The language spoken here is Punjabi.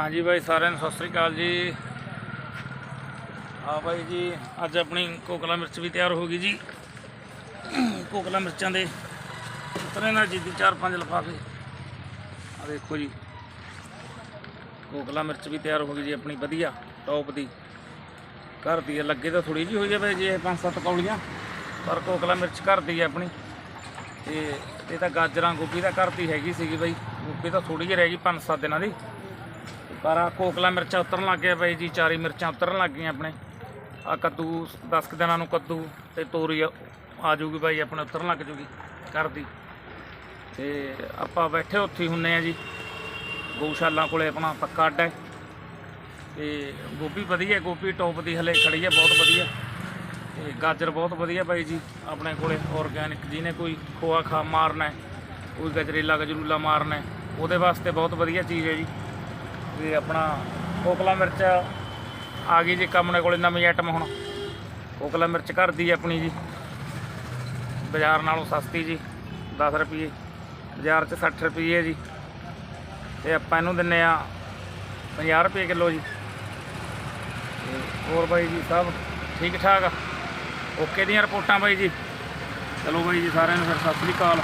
ਹਾਂਜੀ ਬਾਈ, ਸਾਰਿਆਂ ਨੂੰ ਸਤਿ ਸ੍ਰੀ ਅਕਾਲ ਜੀ। ਆ ਬਾਈ ਜੀ, ਅੱਜ ਆਪਣੀ ਕੋਕਲਾ ਮਿਰਚ ਵੀ ਤਿਆਰ ਹੋ ਗਈ ਜੀ। ਕੋਕਲਾ ਮਿਰਚਾਂ ਦੇ ਉਤਰੇ ਨਾਲ ਜੀ ਦੀ ਚਾਰ ਪੰਜ ਲਫਾਫੇ। ਆ ਦੇਖੋ ਜੀ, ਕੋਕਲਾ ਮਿਰਚ ਵੀ ਤਿਆਰ ਹੋ ਗਈ ਜੀ ਆਪਣੀ, ਵਧੀਆ ਟੌਪ ਦੀ। ਘਰ ਦੀ ਹੈ ਲੱਗੇ ਤਾਂ ਥੋੜੀ ਜੀ ਹੋਈ ਜਾਵੇ ਜੀ, ਇਹ ਪੰਜ ਸੱਤ ਕੌਲੀਆਂ। ਪਰ ਕੋਕਲਾ ਮਿਰਚ ਘਰ ਦੀ ਹੈ ਆਪਣੀ। ਤੇ ਇਹ ਤਾਂ ਗਾਜਰਾਂ, ਗੋਭੀ ਦਾ ਘਰ ਦੀ ਹੈਗੀ ਸੀਗੀ ਬਾਈ। ਗੋਭੀ ਤਾਂ ਥੋੜੀ ਜਿਹੀ ਰਹਿ ਗਈ ਪੰਜ ਸੱਤ ਦਿਨਾਂ ਦੀ। ਪਰ ਆ ਕੋਕਲਾ ਮਿਰਚਾਂ ਉਤਰਨ ਲੱਗ ਗਿਆ ਬਾਈ ਜੀ, ਚਾਰੀ ਮਿਰਚਾਂ ਉਤਰਨ ਲੱਗ ਗਈਆਂ ਆਪਣੇ। ਆ ਕੱਦੂ 10 ਕੁ ਦਿਨਾਂ ਨੂੰ ਕੱਦੂ ਤੇ ਤੋਰੀ ਆ ਜੂਗੀ ਜਾਊਗੀ ਬਾਈ, ਆਪਣੇ ਉਤਰਨ ਲੱਗ ਜੂਗੀ ਘਰ ਦੀ। ਤੇ ਆਪਾਂ ਬੈਠੇ ਉੱਥੇ ਹੀ ਹੁੰਨੇ ਆ ਜੀ। ਗਊਸ਼ਾਲਾ ਕੋਲੇ ਆਪਣਾ ਪੱਕਾ ਅੱਡਾ ਹੈ। ਤੇ ਗੋਭੀ ਵਧੀਆ, ਗੋਭੀ ਟੌਪ ਦੀ ਹਲੇ ਖੜੀ ਹੈ, ਬਹੁਤ ਵਧੀਆ। ਤੇ ਗਾਜਰ ਬਹੁਤ ਵਧੀਆ ਬਾਈ ਜੀ, ਆਪਣੇ ਕੋਲੇ ਆਰਗੈਨਿਕ ਜਿਹਨੇ ਕੋਈ ਖੋਆ ਖਾ ਮਾਰਨਾ ਕੋਈ ਗਜਰੇਲਾ ਗਜਰੂਲਾ ਮਾਰਨਾ ਉਹਦੇ ਵਾਸਤੇ ਬਹੁਤ ਵਧੀਆ ਚੀਜ਼ ਹੈ ਜੀ। ਤੇ ਆਪਣਾ ਕੋਕਲਾ ਮਿਰਚ ਆ ਗਈ ਜੀ ਕੰਮਣੇ ਕੋਲੇ ਨਵੀਂ ਆਈਟਮ ਹੁਣ। ਕੋਕਲਾ ਮਿਰਚ ਘਰ ਦੀ ਆਪਣੀ ਜੀ। ਬਾਜ਼ਾਰ ਨਾਲੋਂ ਸਸਤੀ ਜੀ 10 ਰੁਪਏ ਬਾਜ਼ਾਰ 'ਚ 60 ਰੁਪਏ ਜੀ। ਤੇ ਆਪਾਂ ਇਹਨੂੰ ਦਿੰਨੇ ਆ 50 ਰੁਪਏ ਕਿਲੋ ਜੀ। ਹੋਰ ਬਾਈ ਜੀ ਸਭ ਠੀਕ ਠਾਕ ਓਕੇ ਦੀਆਂ ਰਿਪੋਰਟਾਂ ਬਾਈ ਜੀ। ਚਲੋ ਬਾਈ ਜੀ ਸਾਰਿਆਂ ਨੂੰ ਫਿਰ ਸਤਿ ਸ੍ਰੀ ਅਕਾਲ।